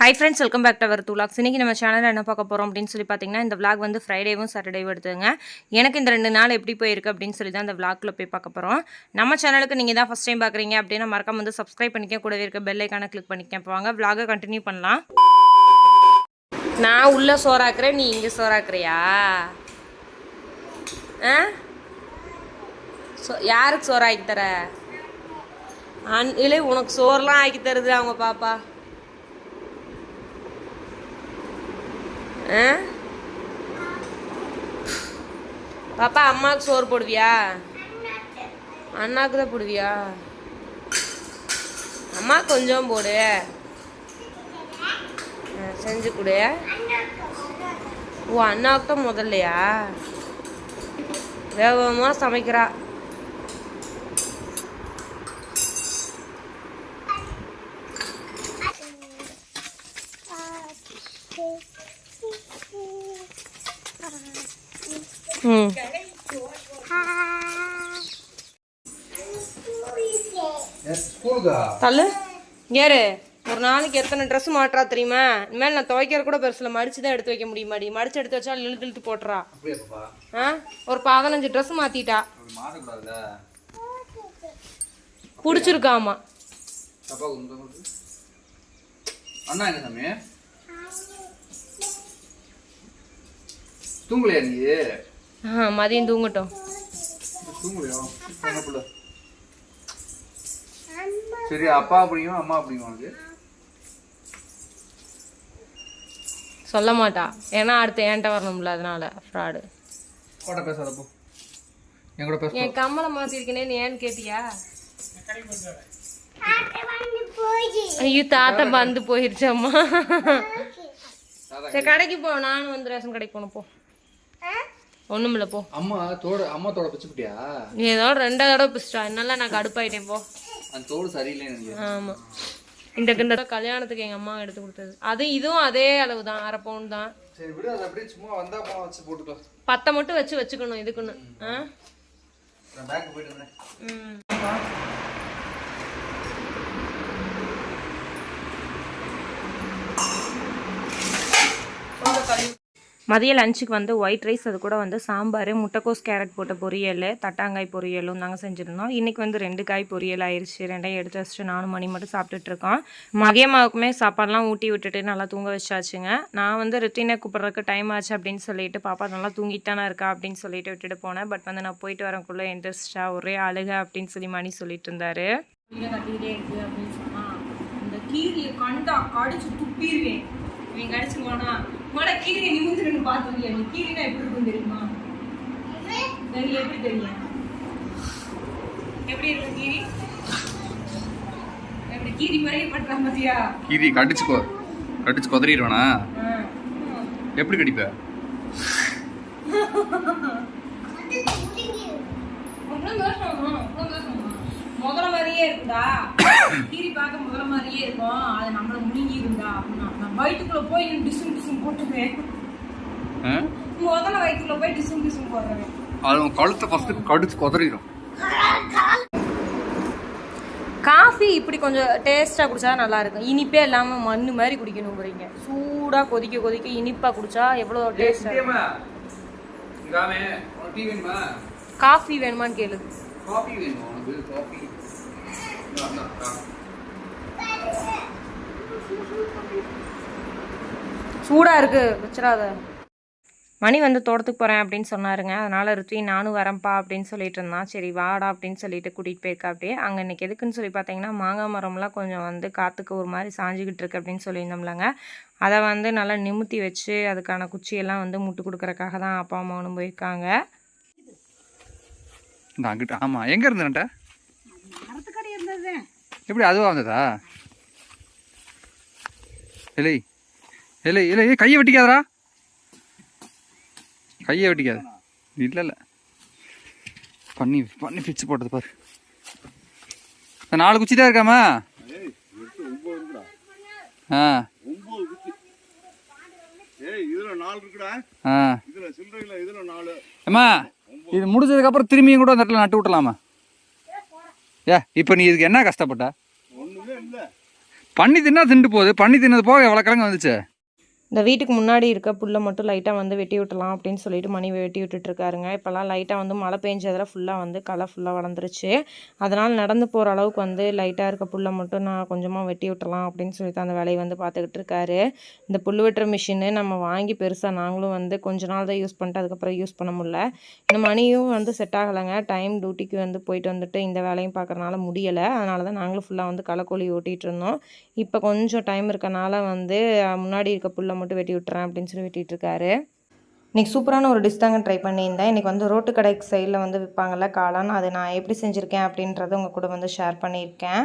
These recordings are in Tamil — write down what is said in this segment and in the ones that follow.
Hi friends welcome back to our two logs இன்றைக்கி நம்ம சேனலில் என்ன பார்க்க போகிறோம் அப்படின்னு சொல்லி பார்த்தீங்கன்னா இந்த விளாக் வந்து ஃப்ரைடேவும் சாட்டர்டேவும் எடுத்துங்க எனக்கு இந்த ரெண்டு நாள் எப்படி போயிருக்கு அப்படின்னு சொல்லி தான் இந்த விளாக்கில் போய் பார்க்க போகிறோம் நம்ம சேனலுக்கு நீங்கள் தான் ஃபஸ்ட் டைம் பார்க்குறீங்க அப்படின்னா மறக்காம வந்து சப்ஸ்கிரைப் பண்ணிக்க கூடவே இருக்க பெல் ஐக்கானை கிளிக் பண்ணிக்க. போவாங்க விளாகை கண்டினியூ பண்ணலாம். நான் உள்ள சோறாக்குறேன் நீ இங்கே சோறாக்குறியா? ஆ? சோ யாருக்கு சோறு ஆக்கி தர? அன் இல்லை உனக்கு சோறுலாம் ஆக்கி தருது அவங்க பாப்பா. ஆ? பாப்பா அம்மாவுக்கு சோறு போடுவியா? அண்ணாக்கு தான் போடுவியா? அம்மா கொஞ்சம் போடு. செஞ்சு கொடு. ஓ அண்ணாவுக்கு தான் முதல்லையா? வேகமாக சமைக்கிறா. தள்ளு. ஏறு. ஒரு நாளைக்கு எத்தனை ட்ரெஸ் மாட்டுறா தெரியுமா? இனிமேல் நான் துவைக்கிற கூட பெருசில் மடிச்சு தான் எடுத்து வைக்க முடியுமாடி? மடிச்சு எடுத்து வச்சா இழுத்து இழுத்து போட்டுறா. ஆ? ஒரு பதினஞ்சு ட்ரெஸ் மாறக்கூடாதுல்ல பிடிச்சிருக்காமா. அண்ணா சாமி? தூங்கலையா நீ? ஆ மதியம் தூங்கட்டும். சரி அப்பா பிடிக்கும் அம்மா உனக்கு? சொல்ல மாட்டா. ஏன்னா அடுத்து என்கிட்ட வரணும்ல அதனால ஃப்ராடு போட்ட பேசாத போ. என் கூட பேச என் கம்மலை மாத்திருக்கேனே ஏன்னு கேட்டியா? ஐயோ தாத்தா வந்து போயிருச்சம்மா. சரி கடைக்கு போ நானும் வந்து ரேஷன் கடைக்கு போகணும் போ ஒண்ணுமில்ல போ. அம்மா தோட அம்மா தோட பிச்சுப்பிட்டியா நீ ஏதோ ரெண்டா தடவை பிடிச்சிட்டா என்னால நான் கடுப்பாயிட்டேன் போ. அந்த தோடு சரியில்லைன்னு நினைக்கிறேன். ஆமா. இந்த கிண்ட கல்யாணத்துக்கு எங்க அம்மா எடுத்து கொடுத்தது. அது இதுவும் அதே அளவு தான் அரை பவுன் தான். சரி விடு அது அப்படியே சும்மா வந்தா போன வச்சு போட்டுக்கலாம் பத்தை மட்டும் வச்சு வச்சுக்கணும் இதுக்குன்னு. ஆ? நான் பேக்கு போயிட்டு வந்தேன். ம். மதிய லஞ்சுக்கு வந்து ஒயிட் ரைஸ் அது கூட வந்து சாம்பார் முட்டைக்கோஸ் கேரட் போட்ட பொரியல் தட்டாங்காய் பொரியலும் நாங்கள் செஞ்சுருந்தோம். இன்றைக்கி வந்து ரெண்டு காய் பொரியல் ஆயிடுச்சு ரெண்டையும் எடுத்து வச்சுட்டு நானும் மணி மட்டும் சாப்பிட்டுட்ருக்கோம் மகியமாவுக்குமே சாப்பாடுலாம் ஊட்டி விட்டுட்டு நல்லா தூங்க வச்சாச்சுங்க. நான் வந்து ரித்தினை கூப்பிட்றதுக்கு டைம் ஆச்சு அப்படின்னு சொல்லிட்டு பாப்பா நல்லா தூங்கிட்டானா இருக்கா அப்படின்னு சொல்லிட்டு விட்டுட்டு போனேன். பட் வந்து நான் போயிட்டு வரக்குள்ளே இன்ட்ரெஸ்டாக ஒரே அழுக அப்படின்னு சொல்லி மணி சொல்லிட்டு இருந்தாரு. அப்படின்னு இந்த கீரியை கண்டா கடிச்சு துப்பிடுவேன் இவன் கடிச்சுவானா மட கீரி நிமிந்து நின்று பார்த்துருக்கியா நீ கீரினா எப்படி இருக்கும் தெரியுமா எனக்கு எப்படி தெரியும் எப்படி இருக்கும் கீரி எப்படி கீரி மாதிரியே பண்றா பாத்தியா கீரி கடிச்சு கொ கடிச்சு கொதறிடுவானா. எப்படி கடிப்ப பேசணுமா? ஒண்ணும் பேசணுமா? முதல்ல மாதிரியே இருக்குடா. கீரி பார்க்க முதல்ல மாதிரியே இருக்கும். அது நம்மள முழுங்கி இருந்தா அப்படின்னா நான் வயிற்றுக்குள்ள போய் டிசும் டிசும் போட்டுவேன் ஆ? முதல்ல வயிற்றுக்குள்ள போய் டிசும் டிசும் போடுறேன் அது உன் கழுத்தை ஃபர்ஸ்ட் கடிச்சு கொதறிடும். காஃபி இப்படி கொஞ்சம் டேஸ்ட்டாக குடிச்சா நல்லா இருக்கும். இனிப்பே இல்லாமல் மண்ணு மாதிரி குடிக்கணுங்கிறீங்க. சூடாக கொதிக்க கொதிக்க இனிப்பாக குடிச்சா எவ்வளோ டேஸ்டாக டீ வேணுமா? காஃபி வேணுமான்னு கேளு. காஃபி வேணும் உனக்கு காஃபி சூடாக இருக்கு வச்சிடாத. மணி வந்து தோட்டத்துக்கு போகிறேன் அப்படின்னு சொன்னாருங்க. அதனால் ருத்வி நானும் வரேன்ப்பா அப்படின்னு சொல்லிட்டு இருந்தான். சரி வாடா அப்படின்னு சொல்லிட்டு கூட்டிகிட்டு போயிருக்கா அப்படியே. அங்கே இன்றைக்கி எதுக்குன்னு சொல்லி பார்த்தீங்கன்னா மாங்காய் மரம்லாம் கொஞ்சம் வந்து காற்றுக்கு ஒரு மாதிரி சாஞ்சிக்கிட்டு இருக்கு அப்படின்னு சொல்லியிருந்தோம்லங்க. அதை வந்து நல்லா நிமித்தி வச்சு அதுக்கான குச்சியெல்லாம் வந்து முட்டு கொடுக்குறக்காக தான் அப்பா அம்மாவும் போயிருக்காங்க. இந்த அங்கிட்ட ஆமா. எங்க இருந்தேன்ட்ட எப்படி அதுவா வந்ததா? இல்லை இல்லை இல்லை ஏய் கையை வெட்டிக்காதடா. கையை வெட்டிக்காத. இல்லை இல்லை பண்ணி பண்ணி பிச்சு போட்டது பாரு. நாலு குச்சி தான் இருக்காமா ஆ. ஏய் இதுல நாலு இருக்குடா. ஆ. இதுல சில்லறையில இதுல நாலு. அம்மா இது முடிஞ்சதுக்கப்புறம் திரும்பியும் கூட அந்த இடத்துல நட்டு விட்டலாமா ஏ இப்போ நீ இதுக்கு என்ன கஷ்டப்பட்ட? பண்ணி தின்னா திண்டு போகுது. பண்ணி தின்னது போக எவ்வளோ கிழங்கு வந்துச்சு? இந்த வீட்டுக்கு முன்னாடி இருக்க புல்லை மட்டும் லைட்டாக வந்து வெட்டி விட்டலாம் அப்படின்னு சொல்லிட்டு மணி வெட்டி விட்டுட்டுருக்காருங்க. இப்போல்லாம் லைட்டாக வந்து மழை பெஞ்சதில் ஃபுல்லாக வந்து களை ஃபுல்லாக வளர்ந்துருச்சு. அதனால் நடந்து போகிற அளவுக்கு வந்து லைட்டாக இருக்க புல்லை மட்டும் நான் கொஞ்சமாக வெட்டி விட்டலாம் அப்படின்னு சொல்லிட்டு அந்த வேலையை வந்து பார்த்துக்கிட்டு இருக்காரு. இந்த புல் வெட்டுற மிஷினு நம்ம வாங்கி பெருசாக நாங்களும் வந்து கொஞ்ச நாள் தான் யூஸ் பண்ணிட்டு அதுக்கப்புறம் யூஸ் பண்ண முடியல. இந்த மணியும் வந்து செட் ஆகலைங்க. டைம் டியூட்டிக்கு வந்து போயிட்டு வந்துட்டு இந்த வேலையும் பார்க்குறனால முடியலை. அதனால தான் நாங்களும் ஃபுல்லாக வந்து களைக்கோழி ஓட்டிகிட்டு இருந்தோம். இப்போ கொஞ்சம் டைம் இருக்கனால வந்து முன்னாடி இருக்க புல்லை மட்டும் வெட்டி விட்டுறேன் அப்படின்னு சொல்லி வெட்டிட்டு இருக்காரு இன்றைக்கி சூப்பரான ஒரு டிஷ் தாங்க ட்ரை பண்ணியிருந்தேன். இன்றைக்கி வந்து ரோட்டு கடை சைடில் வந்து விற்பாங்கள்ல காளான். அதை நான் எப்படி செஞ்சுருக்கேன் அப்படின்றத உங்கள் கூட வந்து ஷேர் பண்ணியிருக்கேன்.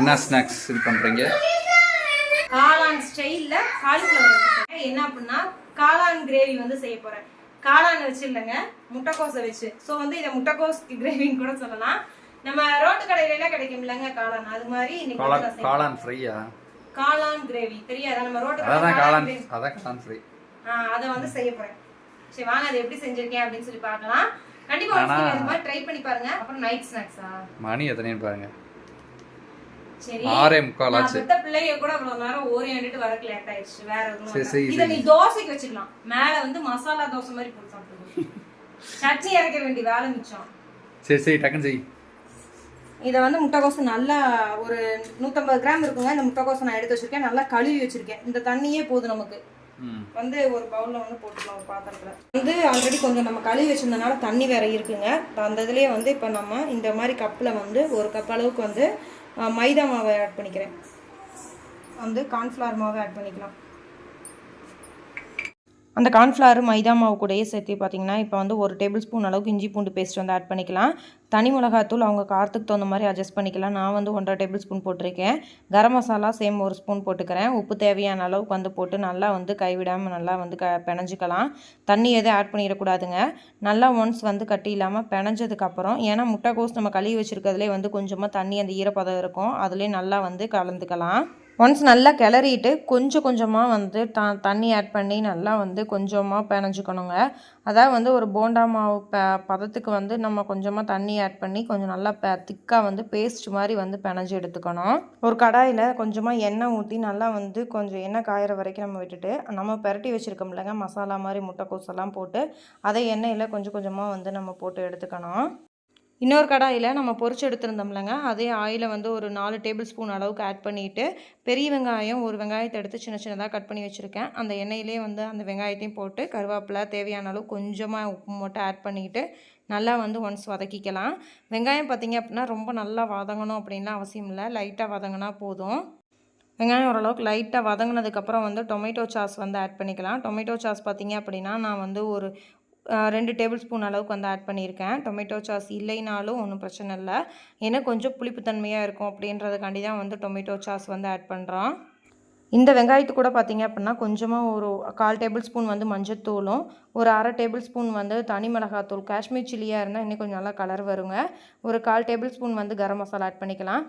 என்ன ஸ்நாக்ஸ் இது பண்ணுறீங்க காளான் ஸ்டைலில் காலிஃப்ளவர் என்ன அப்படின்னா காளான் கிரேவி வந்து செய்ய போகிறேன் காளான் வச்சு இல்லைங்க முட்டைக்கோஸை வச்சு. ஸோ வந்து இதை முட்டைக்கோஸ் கிரேவின்னு கூட சொல்லலாம். நம்ம ரோட்டு கடையில எல்லாம் கிடைக்கும் இல்லைங்க காளான். அது மாதிரி இன்னைக்கு காளான் ஃப்ரையா காளான் கிரேவி. தெரியாதா? நம்ம ரோட்டு அதான் காளான். அதான் காளான் ஃப்ரை ஆ, அதை வந்து செய்ய போறேன். சரி வாங்க அதை எப்படி செஞ்சிருக்கேன் அப்படின்னு சொல்லி பார்க்கலாம். கண்டிப்பா இது மாதிரி ட்ரை பண்ணி பாருங்க. அப்புறம் நைட் ஸ்நாக்ஸா மணி எத்தனைன்னு பாருங்க. சரி. ஆறே முக்கால் ஆச்சு. கூட அவ்வளவு நேரம் ஓரியாண்டுட்டு வரக்கு லேட் ஆயிடுச்சு. வேற எதுவும் இதை. நீ தோசைக்கு வச்சுக்கலாம். மேல வந்து மசாலா தோசை மாதிரி போட்டு சாப்பிடுவோம் சட்னி இறக்க வேண்டிய வேலை மிச்சம். சரி சரி டக்குன்னு செய். இதை வந்து முட்டைக்கோசு நல்லா ஒரு நூற்றம்பது கிராம் இருக்குங்க. இந்த முட்டைக்கோசு நான் எடுத்து வச்சிருக்கேன். நல்லா கழுவி வச்சிருக்கேன். இந்த தண்ணியே போதும் நமக்கு. வந்து ஒரு பவுலில் வந்து போட்டுக்கலாம் ஒரு பாத்திரத்தில். வந்து ஆல்ரெடி கொஞ்சம் நம்ம கழுவி வச்சிருந்தனால தண்ணி வேற இருக்குங்க. அந்த இதுலேயே வந்து இப்போ நம்ம இந்த மாதிரி கப்பில் வந்து ஒரு கப் அளவுக்கு வந்து மைதா மாவை ஆட் பண்ணிக்கிறேன். வந்து கார்ன்ஃப்ளவர் மாவை ஆட் பண்ணிக்கலாம். அந்த கார்ன்ஃப்ளவர் மைதா மாவு கூடயே சேர்த்து பார்த்தீங்கன்னா இப்போ வந்து ஒரு டேபிள் ஸ்பூன் அளவுக்கு இஞ்சி பூண்டு பேஸ்ட் வந்து ஆட் பண்ணிக்கலாம். தனி மிளகாத்தூள் அவங்க காரத்துக்கு தகுந்த மாதிரி அட்ஜஸ்ட் பண்ணிக்கலாம். நான் வந்து ஒன்றரை டேபிள் ஸ்பூன் போட்டிருக்கேன். கரம் மசாலா சேம் ஒரு ஸ்பூன் போட்டுக்கிறேன். உப்பு தேவையான அளவுக்கு வந்து போட்டு நல்லா வந்து கைவிடாமல் நல்லா வந்து க பிணைஞ்சிக்கலாம் தண்ணி எதுவும் ஆட் பண்ணிடக்கூடாதுங்க. நல்லா ஒன்ஸ் வந்து கட்டி இல்லாமல் பிணைஞ்சதுக்கப்புறம் ஏன்னா முட்டைக்கோஸ் நம்ம கழுவி வச்சுருக்கிறதுலே வந்து கொஞ்சமாக தண்ணி அந்த ஈரப்பதம் இருக்கும். அதுலேயே நல்லா வந்து கலந்துக்கலாம். ஒன்ஸ் நல்லா கிளறிட்டு கொஞ்சம் கொஞ்சமாக வந்து த தண்ணி ஆட் பண்ணி நல்லா வந்து கொஞ்சமாக பிணைஞ்சுக்கணுங்க. அதாவது வந்து ஒரு போண்டா மாவு ப பதத்துக்கு வந்து நம்ம கொஞ்சமாக தண்ணி ஆட் பண்ணி கொஞ்சம் நல்லா ப திக்காக வந்து பேஸ்ட் மாதிரி வந்து பிணைஞ்சு எடுத்துக்கணும். ஒரு கடாயில் கொஞ்சமாக எண்ணெய் ஊற்றி நல்லா வந்து கொஞ்சம் எண்ணெய் காயிற வரைக்கும் நம்ம விட்டுட்டு நம்ம பெரட்டி வச்சுருக்கோம் இல்லைங்க மசாலா மாதிரி முட்டைக்கோஸெல்லாம் போட்டு அதை எண்ணெயில் கொஞ்சம் கொஞ்சமாக வந்து நம்ம போட்டு எடுத்துக்கணும். இன்னொரு கடாயில் நம்ம பொறிச்சு எடுத்துருந்தோம்லங்க அதே ஆயிலை வந்து ஒரு நாலு டேபிள் ஸ்பூன் அளவுக்கு ஆட் பண்ணிவிட்டு பெரிய வெங்காயம் ஒரு வெங்காயத்தை எடுத்து சின்ன சின்னதாக கட் பண்ணி வச்சுருக்கேன். அந்த எண்ணெயிலே வந்து அந்த வெங்காயத்தையும் போட்டு கருவேப்பிலை தேவையான அளவு கொஞ்சமாக உப்பு மட்டும் ஆட் பண்ணிக்கிட்டு நல்லா வந்து ஒன்ஸ் வதக்கிக்கலாம். வெங்காயம் பார்த்திங்க அப்படின்னா ரொம்ப நல்லா வதங்கணும் அப்படின்லாம் அவசியம் இல்லை. லைட்டாக வதங்கினா போதும். வெங்காயம் ஓரளவுக்கு லைட்டாக வதங்கினதுக்கப்புறம் வந்து டொமேட்டோ சாஸ் வந்து ஆட் பண்ணிக்கலாம். டொமேட்டோ சாஸ் பார்த்தீங்க அப்படின்னா நான் வந்து ஒரு ரெண்டு டேபிள் ஸ்பூன் அளவுக்கு வந்து ஆட் பண்ணியிருக்கேன். டொமேட்டோ சாஸ் இல்லைனாலும் ஒன்றும் பிரச்சனை இல்லை. ஏன்னா கொஞ்சம் புளிப்புத்தன்மையாக இருக்கும் அப்படின்றதுக்காண்டி தான் வந்து டொமேட்டோ சாஸ் வந்து ஆட் பண்ணுறோம் இந்த வெங்காயத்து கூட பார்த்தீங்க அப்படின்னா கொஞ்சமாக ஒரு கால் டேபிள் ஸ்பூன் வந்து மஞ்சத்தூளும் ஒரு அரை டேபிள் ஸ்பூன் வந்து தனி மிளகாத்தூள் காஷ்மீர் சில்லியாக இருந்தால் இன்னும் கொஞ்சம் நல்லா கலர் வருங்க. ஒரு கால் டேபிள் ஸ்பூன் வந்து கரம் மசாலா ஆட் பண்ணிக்கலாம்.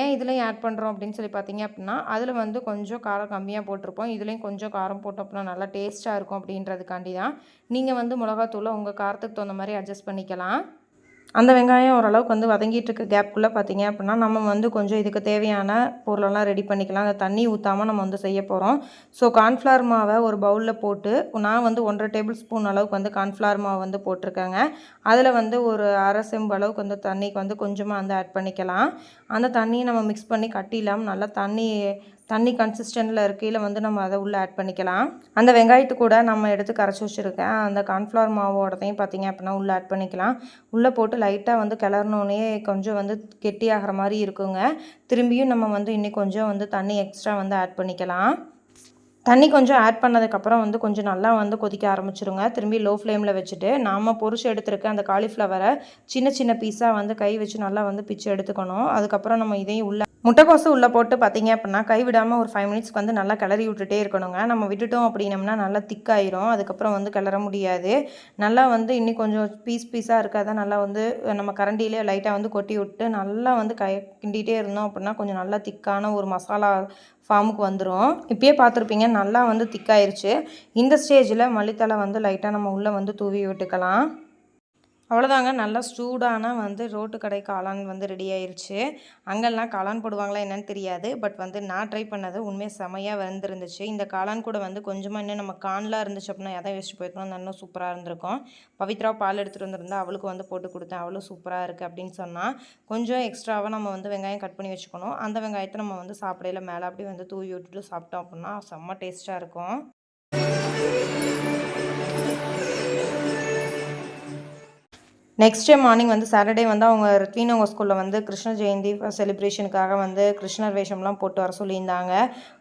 ஏன் இதுலேயும் ஆட் பண்ணுறோம் அப்படின்னு சொல்லி பார்த்தீங்க அப்படின்னா அதில் வந்து கொஞ்சம் காரம் கம்மியாக போட்டிருப்போம். இதுலேயும் கொஞ்சம் காரம் போட்டோம் அப்படின்னா நல்லா டேஸ்ட்டாக இருக்கும் அப்படின்றதுக்காண்டி தான் நீங்கள் வந்து மிளகாத்தூளை உங்கள் காரத்துக்கு தகுந்த மாதிரி அட்ஜஸ்ட் பண்ணிக்கலாம். அந்த வெங்காயம் ஓரளவுக்கு வந்து வதங்கிட்டு இருக்க கேப்குள்ளே பார்த்தீங்க அப்படின்னா நம்ம வந்து கொஞ்சம் இதுக்கு தேவையான பொருளெல்லாம் ரெடி பண்ணிக்கலாம். அந்த தண்ணி ஊற்றாமல் நம்ம வந்து செய்ய போகிறோம் ஸோ கார்ன்ஃப்ளவர் மாவை ஒரு பவுலில் போட்டு நான் வந்து ஒன்றரை டேபிள் ஸ்பூன் அளவுக்கு வந்து கார்ன்ஃப்ளவர் மாவு வந்து போட்டிருக்கேங்க. அதில் வந்து ஒரு அரை செம்பு அளவுக்கு வந்து தண்ணிக்கு வந்து கொஞ்சமாக வந்து ஆட் பண்ணிக்கலாம். அந்த தண்ணியை நம்ம மிக்ஸ் பண்ணி கட்டி இல்லாமல் நல்லா தண்ணி தண்ணி கன்சிஸ்டண்ட்டில் இருக்கையில் வந்து நம்ம அதை உள்ளே ஆட் பண்ணிக்கலாம். அந்த வெங்காயத்து கூட நம்ம எடுத்து கரைச்சி வச்சுருக்கேன். அந்த கார்ன்ஃப்ளவர் மாவோடதையும் பார்த்தீங்க அப்படின்னா உள்ளே ஆட் பண்ணிக்கலாம். உள்ளே போட்டு லைட்டாக வந்து கிளறினோடனே கொஞ்சம் வந்து கெட்டியாகிற மாதிரி இருக்குங்க. திரும்பியும் நம்ம வந்து இன்னும் கொஞ்சம் வந்து தண்ணி எக்ஸ்ட்ரா வந்து ஆட் பண்ணிக்கலாம். தண்ணி கொஞ்சம் ஆட் பண்ணதுக்கப்புறம் வந்து கொஞ்சம் நல்லா வந்து கொதிக்க ஆரம்பிச்சிருங்க. திரும்பி லோ ஃப்ளேமில் வச்சுட்டு நாம் பொரிச்சு எடுத்துருக்க அந்த காலிஃப்ளவரை சின்ன சின்ன பீஸாக வந்து கை வச்சு நல்லா வந்து பிச்சு எடுத்துக்கணும். அதுக்கப்புறம் நம்ம இதையும் உள்ள முட்டைக்கோசு உள்ளே போட்டு பார்த்தீங்க அப்படின்னா கை விடாமல் ஒரு ஃபைவ் மினிட்ஸ்க்கு வந்து நல்லா கிளறி விட்டுட்டே இருக்கணுங்க. நம்ம விட்டுட்டோம் அப்படின்னம்னா நல்லா திக்காயிரும் அதுக்கப்புறம் வந்து கிளற முடியாது. நல்லா வந்து இன்னும் கொஞ்சம் பீஸ் பீஸாக இருக்காத நல்லா வந்து நம்ம கரண்டியிலே லைட்டாக வந்து கொட்டி விட்டு நல்லா வந்து கை கிண்டிகிட்டே இருந்தோம் அப்படின்னா கொஞ்சம் நல்லா திக்கான ஒரு மசாலா ஃபார்முக்கு வந்துடும் இப்பயே பார்த்துருப்பீங்க நல்லா வந்து திக்காயிருச்சு இந்த ஸ்டேஜில் மல்லித்தலை வந்து லைட்டாக நம்ம உள்ளே வந்து தூவி விட்டுக்கலாம். அவ்வளோதாங்க. நல்லா சூடான வந்து ரோட்டு கடை காளான் வந்து ரெடி ஆயிடுச்சு அங்கெல்லாம் காளான் போடுவாங்களா என்னன்னு தெரியாது. பட் வந்து நான் ட்ரை பண்ணது உண்மையாக செமையாக வந்துருந்துச்சு. இந்த காளான் கூட வந்து கொஞ்சமாக இன்னும் நம்ம கான்லாம் இருந்துச்சு அப்படின்னா எதை வச்சு போயிருக்கணும்? இன்னும் சூப்பராக இருந்திருக்கும். பவித்ரா பால் எடுத்துகிட்டு வந்திருந்தா அவளுக்கு வந்து போட்டு கொடுத்தேன். அவ்வளோ சூப்பராக இருக்குது அப்படின்னு சொன்னால் கொஞ்சம் எக்ஸ்ட்ராவாக நம்ம வந்து வெங்காயம் கட் பண்ணி வச்சுக்கணும். அந்த வெங்காயத்தை நம்ம வந்து சாப்பிடையில மேலே அப்படி வந்து தூவி விட்டுட்டு சாப்பிட்டோம் அப்படின்னா செம்ம டேஸ்ட்டாக இருக்கும். நெக்ஸ்ட் டே மார்னிங் வந்து சாட்டர்டே வந்து அவங்க ரித்வீன் ஸ்கூலில் வந்து கிருஷ்ண ஜெயந்தி செலிப்ரேஷனுக்காக வந்து கிருஷ்ணர் வேஷம்லாம் போட்டு வர சொல்லியிருந்தாங்க.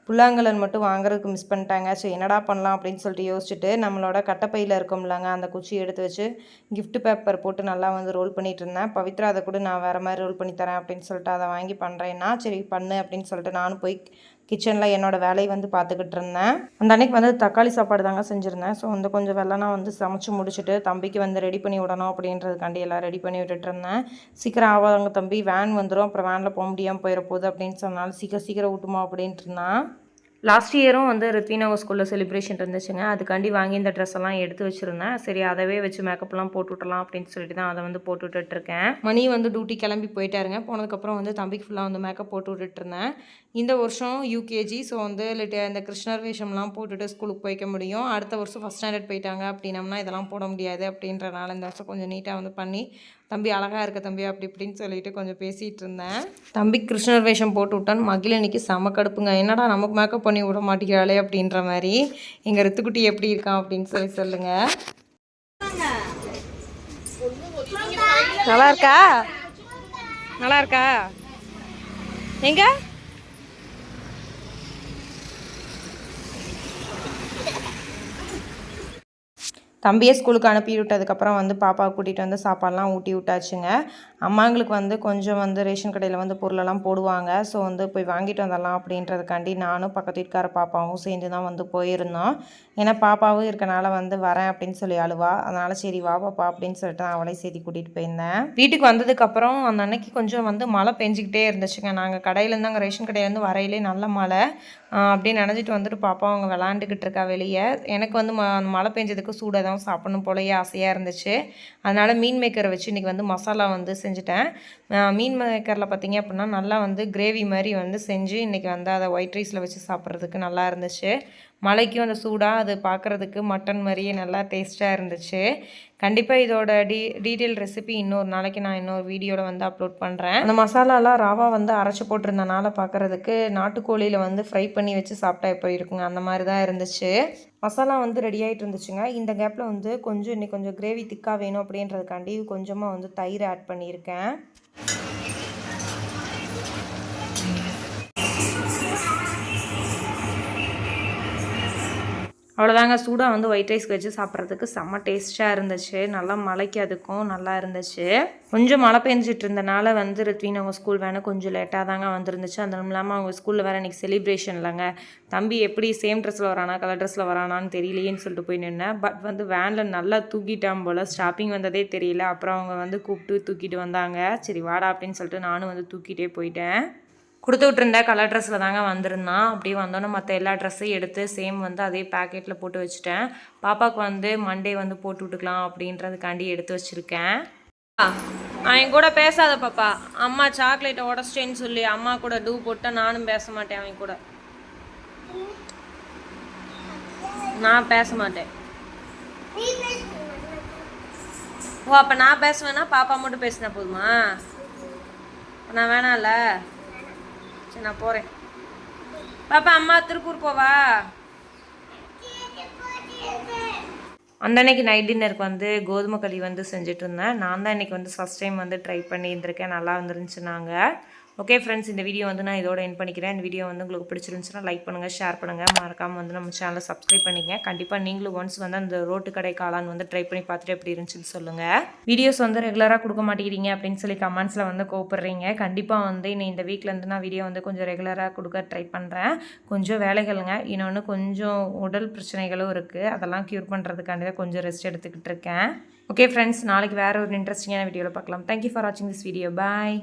புல்லாங்கலன் மட்டும் வாங்குறதுக்கு மிஸ் பண்ணிட்டாங்க. சரி என்னடா பண்ணலாம் அப்படின்னு சொல்லிட்டு யோசிச்சுட்டு நம்மளோட கட்டப்பையில் இருக்கும்லங்க அந்த குச்சி எடுத்து வச்சு கிஃப்ட் பேப்பர் போட்டு நல்லா வந்து ரோல் பண்ணிட்டு இருந்தேன். பவித்ரா அதை கூட நான் வேறு மாதிரி ரோல் பண்ணி தரேன் அப்படின்னு சொல்லிட்டு அதை வாங்கி பண்ணுறேன்னா சரி பண்ணு அப்படின்னு சொல்லிட்டு நானும் போய் கிச்சனில் என்னோட வேலையை வந்து பார்த்துக்கிட்டு இருந்தேன். அந்த அன்னைக்கு வந்து தக்காளி சாப்பாடு தாங்க செஞ்சுருந்தேன். ஸோ வந்து கொஞ்சம் வெள்ளனா வந்து சமைச்சு முடிச்சுட்டு தம்பிக்கு வந்து ரெடி பண்ணி விடணும் அப்படின்றதுக்காண்டி எல்லாம் ரெடி பண்ணி விட்டுட்டு இருந்தேன். சீக்கிரம் ஆவாங்க தம்பி வேன் வந்துடும் அப்புறம் வேனில் போக முடியாமல் போயிட போகுது அப்படின்னு சொன்னாலும் சீக்கிரம் சீக்கிரம் விட்டுமா அப்படின்ட்டு இருந்தான். லாஸ்ட் இயரும் வந்து ரித்வினோக ஸ்கூலில் செலிப்ரேஷன் இருந்துச்சுங்க. அதுக்காண்டி வாங்கி இந்த ட்ரெஸ் எல்லாம் எடுத்து வச்சுருந்தேன். சரி அதவே வச்சு மேக்கப்லாம் போட்டு விட்டலாம் அப்படின்னு சொல்லிட்டு தான் அதை வந்து போட்டு விட்டுட்டு இருக்கேன். மணி வந்து டியூட்டி கிளம்பி போயிட்டாருங்க. போனதுக்கப்புறம் வந்து தம்பிக்கு ஃபுல்லாக வந்து மேக்கப் போட்டு விட்டுட்டு இருந்தேன். இந்த வருஷம் யூகேஜி ஸோ வந்து லிட்டு இந்த கிருஷ்ணர் வேஷம்லாம் போட்டுட்டு ஸ்கூலுக்கு போய்க்க முடியும். அடுத்த வருஷம் ஃபஸ்ட் ஸ்டாண்டர்ட் போயிட்டாங்க அப்படின்னம்னா இதெல்லாம் போட முடியாது அப்படின்றனால இந்த வருஷம் கொஞ்சம் நீட்டாக வந்து பண்ணி தம்பி அழகாக இருக்க தம்பி அப்படி இப்படின்னு சொல்லிட்டு கொஞ்சம் பேசிகிட்டு இருந்தேன். தம்பி கிருஷ்ணர் வேஷம் போட்டு விட்டான்னு மகிழனிக்கு செம கடுப்புங்க. என்னடா நமக்கு மேக்கப் பண்ணி விட மாட்டேங்கிறாளே அப்படின்ற மாதிரி. எங்கள் ரித்துக்குட்டி எப்படி இருக்கான் அப்படின்னு சொல்லி சொல்லுங்கள் நல்லா இருக்கா? நல்லா இருக்கா? எங்கே? தம்பியை ஸ்கூலுக்கு அனுப்பி விட்டதுக்கப்புறம் வந்து பாப்பாவை கூட்டிகிட்டு வந்து சாப்பாடெலாம் ஊட்டி விட்டாச்சுங்க. அம்மாங்களுக்கு வந்து கொஞ்சம் வந்து ரேஷன் கடையில் வந்து பொருளெல்லாம் போடுவாங்க. ஸோ வந்து போய் வாங்கிட்டு வந்துடலாம் அப்படின்றதுக்காண்டி நானும் பக்கத்து வீட்டுக்கார பாப்பாவும் சேர்ந்து தான் வந்து போயிருந்தோம். ஏன்னா பாப்பாவும் இருக்கனால வந்து வரேன் அப்படின்னு சொல்லி அழுவா. அதனால் சரி வா பாப்பா அப்படின்னு சொல்லிட்டு நான் அவளை சேர்த்து கூட்டிகிட்டு போயிருந்தேன். வீட்டுக்கு வந்ததுக்கப்புறம் அந்த அன்னைக்கு கொஞ்சம் வந்து மழை பெஞ்சிக்கிட்டே இருந்துச்சுங்க. நாங்கள் கடையிலேருந்து அங்கே ரேஷன் கடையிலேருந்து வரையிலே நல்ல மழை. அப்படியே நினச்சிட்டு வந்துட்டு பாப்பா அவங்க விளாண்டுக்கிட்டு இருக்கா வெளியே. எனக்கு வந்து ம அந்த மழை பெஞ்சதுக்கு சூடாக தான் சாப்பிடணும் போலயே ஆசையாக இருந்துச்சு. அதனால் மீன் மேக்கரை வச்சு இன்றைக்கி வந்து மசாலா வந்து செஞ்சுட்டேன். மீன் மேக்கரில் பார்த்திங்க அப்படின்னா நல்லா வந்து கிரேவி மாதிரி வந்து செஞ்சு இன்றைக்கி வந்து அதை ஒயிட் ரைஸில் வச்சு சாப்பிட்றதுக்கு நல்லா இருந்துச்சு. மலைக்கும் அந்த சூடாக அது பார்க்குறதுக்கு மட்டன் மாதிரியே நல்லா டேஸ்ட்டாக இருந்துச்சு. கண்டிப்பாக இதோட டீ டீட்டெயில் ரெசிபி இன்னொரு நாளைக்கு நான் இன்னொரு வீடியோவில் வந்து அப்லோட் பண்ணுறேன் அந்த மசாலாலாம் ராவா வந்து அரைச்சி போட்டிருந்தனால பார்க்குறதுக்கு நாட்டுக்கோழியில் வந்து ஃப்ரை பண்ணி வச்சு சாப்பிட்டா இப்போ இருக்குங்க? அந்த மாதிரி தான் இருந்துச்சு. மசாலா வந்து ரெடி ஆகிட்டு இருந்துச்சுங்க. இந்த கேப்பில் வந்து கொஞ்சம் இன்னைக்கு கொஞ்சம் கிரேவி திக்காக வேணும் அப்படின்றதுக்காண்டி கொஞ்சமாக வந்து தயிர் ஆட் பண்ணியிருக்கேன். அவ்வளோதாங்க. சூடாக வந்து ஒயிட் ரைஸ் வச்சு சாப்பிட்றதுக்கு செம்ம டேஸ்ட்டாக இருந்துச்சு. நல்லா மலைக்கு அதுக்கும் நல்லா இருந்துச்சு. கொஞ்சம் மழை பெஞ்சிட்டு இருந்தனால வந்து ரித்வின் அவங்க ஸ்கூல் வேணா கொஞ்சம் லேட்டாக தாங்க வந்துருந்துச்சு. அதுவும் இல்லாமல் அவங்க ஸ்கூலில் வேறு இன்றைக்கி செலிப்ரேஷன் இல்லைங்க. தம்பி எப்படி சேம் ட்ரெஸ்ஸில் வரானா கலர் ட்ரெஸ்ஸில் வரானான்னு தெரியலையேன்னு சொல்லிட்டு போய் நின்னேன். பட் வந்து வேனில் நல்லா தூக்கிட்டான் போல். ஸ்டாப்பிங் வந்ததே தெரியல. அப்புறம் அவங்க வந்து கூப்பிட்டு தூக்கிட்டு வந்தாங்க. சரி வாடா அப்படின்னு சொல்லிட்டு நானும் வந்து தூக்கிட்டே போயிட்டேன். கொடுத்து விட்டுருந்த கலர் ட்ரெஸ்ஸில் தாங்க வந்திருந்தான். அப்படியே வந்தோன்னே மற்ற எல்லா ட்ரெஸ்ஸையும் எடுத்து சேம் வந்து அதே பேக்கெட்டில் போட்டு வச்சுட்டேன். பாப்பாவுக்கு வந்து மண்டே வந்து போட்டு விட்டுக்கலாம் அப்படின்றதுக்காண்டி எடுத்து வச்சுருக்கேன். அவன் கூட பேசாத பாப்பா. அம்மா சாக்லேட்டை உடச்சிட்டேன்னு சொல்லி அம்மா கூட டூ போட்டால் நானும் பேச மாட்டேன் அவன் கூட. நான் பேச மாட்டேன். ஓ அப்போ நான் பேசுவேன்னா பாப்பா மட்டும் பேசினா போதுமா? நான் வேணாம்ல? சரி நான் போகிறேன் பாப்பா அம்மா திருப்பூர் போவா? அந்த அன்னைக்கு நைட் டின்னருக்கு வந்து கோதுமை களி வந்து செஞ்சுட்டு இருந்தேன். நான் தான் இன்றைக்கி வந்து ஃபஸ்ட் டைம் வந்து ட்ரை பண்ணியிருந்திருக்கேன் நல்லா வந்துருந்துச்சு நாங்கள் ஓகே ஃப்ரெண்ட்ஸ் இந்த வீடியோ வந்து நான் இதோட என் பண்ணிக்கிறேன். இந்த வீடியோ வந்து உங்களுக்கு பிடிச்சிருந்துச்சுன்னா லைக் பண்ணுங்கள் ஷேர் பண்ணுங்கள் மறக்காமல் வந்து நம்ம சேனலை சப்ஸ்கிரைப் பண்ணிக்கங்க. கண்டிப்பாக நீங்களும் ஒன்ஸ் வந்து அந்த ரோட்டு கடை காளான் வந்து ட்ரை பண்ணி பார்த்துட்டு எப்படி இருந்துச்சுன்னு சொல்லுங்கள் வீடியோஸ் வந்து ரெகுலராக கொடுக்க மாட்டேங்கிறீங்க அப்படின்னு சொல்லி கமெண்ட்ஸில் வந்து கூப்பிடுறீங்க கண்டிப்பாக வந்து இன்னும் இந்த வீக்லேருந்து நான் வீடியோ வந்து கொஞ்சம் ரெகுலராக கொடுக்க ட்ரை பண்ணுறேன் கொஞ்சம் வேலைகளுங்க இன்னொன்று கொஞ்சம் உடல் பிரச்சனைகளும் இருக்குது அதெல்லாம் க்யூர் பண்ணுறதுக்காண்டி தான் கொஞ்சம் ரெஸ்ட் எடுத்துக்கிட்டு இருக்கேன். ஓகே ஃப்ரெண்ட்ஸ் நாளைக்கு வேறு ஒரு இன்ட்ரெஸ்டிங்கான வீடியோவில் பார்க்கலாம். தேங்க்யூ ஃபார் வாட்சிங் திஸ் வீடியோ பாய்